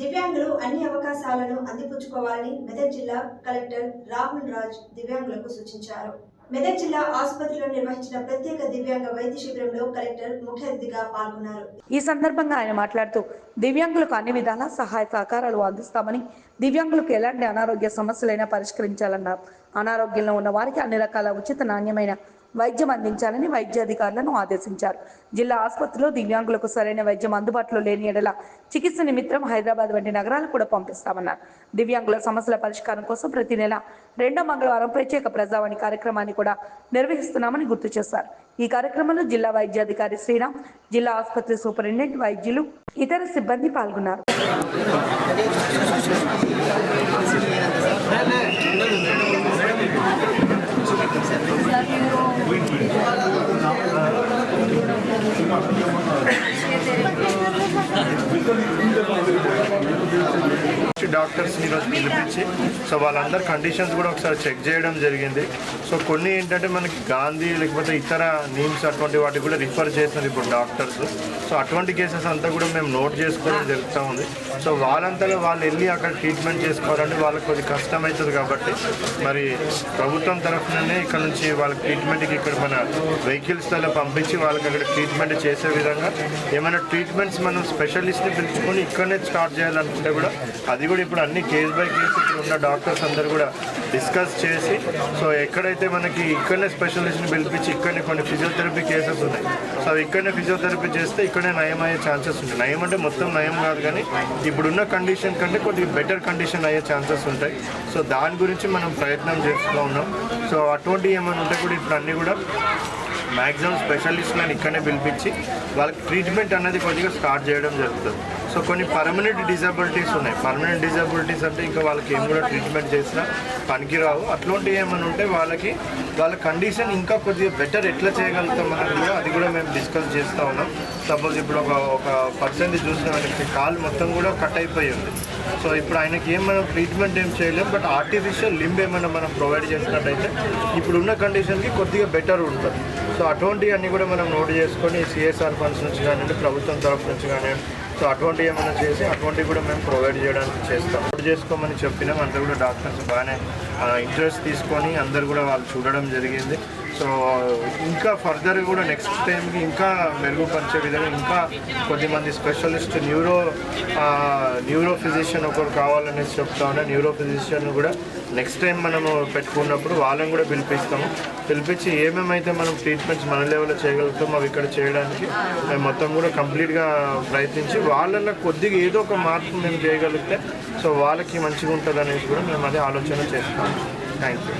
దివ్యాంగులు అన్ని అవకాశాలను అందిపుచ్చుకోవాలని మెదక్ జిల్లా కలెక్టర్ రాహుల్ రాజ్ దివ్యాంగులకు సూచించారు. మెదక్ జిల్లా ఆసుపత్రిలో నిర్వహించిన ప్రత్యేక దివ్యాంగ వైద్య శిబిరంలో కలెక్టర్ ముఖ్య అతిథిగా పాల్గొన్నారు. ఈ సందర్భంగా ఆయన మాట్లాడుతూ దివ్యాంగులకు అన్ని విధాల సహాయ సహకారాలు అందిస్తామని దివ్యాంగులకు ఎలాంటి అనారోగ్య సమస్యలైనా పరిష్కరించాలన్నారు అనారోగ్యంలో ఉన్న వారికి అన్ని రకాల ఉచిత నాణ్యమైన వైద్యం అందించాలని వైద్య అధికారులను ఆదేశించారు. జిల్లా ఆసుపత్రిలో దివ్యాంగులకు సరైన వైద్యం అందుబాటులో లేని ఎడల చికిత్స నిమిత్తం హైదరాబాద్ వంటి నగరాలకు కూడా పంపిస్తామన్నారు. దివ్యాంగుల సమస్యల పరిష్కారం కోసం ప్రతి నెల రెండో మంగళవారం ప్రత్యేక ప్రజావాణి కార్యక్రమాన్ని కూడా నిర్వహిస్తున్నామని గుర్తు చేశారు. ఈ కార్యక్రమంలో జిల్లా వైద్యాధికారి శ్రీరామ్ జిల్లా ఆసుపత్రి సూపరింటెండెంట్ వైద్యులు ఇతర సిబ్బంది పాల్గొన్నారు. Thank you. డాక్టర్స్ని ఈరోజు పిలిపించి సో వాళ్ళందరి కండిషన్స్ కూడా ఒకసారి చెక్ చేయడం జరిగింది. సో కొన్ని ఏంటంటే మనకి గాంధీ లేకపోతే ఇతర నీమ్స్ అటువంటి వాటికి కూడా రిఫర్ చేస్తున్నారు ఇప్పుడు డాక్టర్స్. సో అటువంటి కేసెస్ అంతా కూడా మేము నోట్ చేసుకోవడం జరుగుతూ ఉంది. సో వాళ్ళంతా వాళ్ళు వెళ్ళి అక్కడ ట్రీట్మెంట్ చేసుకోవాలంటే వాళ్ళకి కొద్ది కష్టం అవుతుంది కాబట్టి మరి ప్రభుత్వం తరఫుననే ఇక్కడ నుంచి వాళ్ళ ట్రీట్మెంట్కి ఇక్కడ మన వెహికల్స్లలో పంపించి వాళ్ళకి అక్కడ ట్రీట్మెంట్ చేసే విధంగా ఏమైనా ట్రీట్మెంట్స్ మనం స్పెషలిస్ట్ని పిలుచుకొని ఇక్కడనే స్టార్ట్ చేయాలనుకుంటే కూడా అది కూడా ఇప్పుడు అన్ని కేస్ బై కేసు ఇప్పుడు ఉన్న డాక్టర్స్ అందరు కూడా డిస్కస్ చేసి సో ఎక్కడైతే మనకి ఇక్కడనే స్పెషలిస్ట్ని పిలిపించి ఇక్కడనే కొన్ని ఫిజియోథెరపీ కేసెస్ ఉన్నాయి. సో అవి ఇక్కడనే ఫిజియోథెరపీ చేస్తే ఇక్కడనే నయం అయ్యే ఛాన్సెస్ ఉంటాయి నయం అంటే మొత్తం నయం కాదు కానీ ఇప్పుడున్న కండిషన్ కంటే కొద్దిగా బెటర్ కండిషన్ అయ్యే ఛాన్సెస్ ఉంటాయి. సో దాని గురించి మనం ప్రయత్నం చేస్తూ ఉన్నాం. సో అటువంటివి ఏమైనా ఉంటే కూడా ఇప్పుడు అన్నీ కూడా మ్యాక్సిమం స్పెషలిస్ట్లను ఇక్కడనే పిలిపించి వాళ్ళకి ట్రీట్మెంట్ అనేది కొద్దిగా స్టార్ట్ చేయడం జరుగుతుంది. సో కొన్ని పర్మనెంట్ డిజబిలిటీస్ ఉన్నాయి. పర్మనెంట్ డిజబిలిటీస్ అంటే ఇంకా వాళ్ళకి ఏం కూడా ట్రీట్మెంట్ చేసినా పనికిరావు. అట్లాంటివి ఏమైనా ఉంటే వాళ్ళకి వాళ్ళ కండిషన్ ఇంకా కొద్దిగా బెటర్ ఎట్లా చేయగలుగుతాం అనేది కూడా అది కూడా మేము డిస్కస్ చేస్తూ ఉన్నాం. సపోజ్ ఇప్పుడు ఒక ఒక పర్సన్ చూసినామంటే కాల్ కాలు మొత్తం కూడా కట్ అయిపోయి ఉంది. సో ఇప్పుడు ఆయనకి ఏం మనం ట్రీట్మెంట్ ఏం చేయలేం బట్ ఆర్టిఫిషియల్ లింబ్ ఏమైనా మనం ప్రొవైడ్ చేసినట్టయితే ఇప్పుడున్న కండిషన్కి కొద్దిగా బెటర్ ఉంటుంది. సో అటువంటివి అన్నీ కూడా మనం నోట్ చేసుకొని సిఎస్ఆర్ ఫండ్స్ నుంచి కానివ్వండి ప్రభుత్వం తరఫు నుంచి కానివ్వండి సో అటువంటివి ఏమైనా చేసి అటువంటివి కూడా మేము ప్రొవైడ్ చేయడానికి చేస్తాం. నోట్ చేసుకోమని చెప్పినాం అందరూ కూడా డాక్టర్స్ బాగానే ఇంట్రెస్ట్ తీసుకొని అందరు కూడా వాళ్ళు చూడడం జరిగింది. సో ఇంకా ఫర్దర్ కూడా నెక్స్ట్ టైంకి ఇంకా మెరుగుపరిచే విధంగా ఇంకా కొద్దిమంది స్పెషలిస్ట్ న్యూరో న్యూరో ఫిజిషియన్ ఒకరు కావాలనేసి చెప్తా ఉన్నా. న్యూరో ఫిజిషియన్ కూడా నెక్స్ట్ టైం మనము పెట్టుకున్నప్పుడు వాళ్ళని కూడా పిలిపిస్తాము. పిలిపించి ఏమేమైతే మనం ట్రీట్మెంట్స్ మన లెవెల్లో చేయగలుగుతాం అవి ఇక్కడ చేయడానికి మేము మొత్తం కూడా కంప్లీట్గా ప్రయత్నించి వాళ్ళలో కొద్దిగా ఏదో ఒక మార్పు మేము చేయగలిగితే సో వాళ్ళకి మంచిగా ఉంటుంది అనేసి కూడా మేము అదే ఆలోచన చేస్తాము. Thank you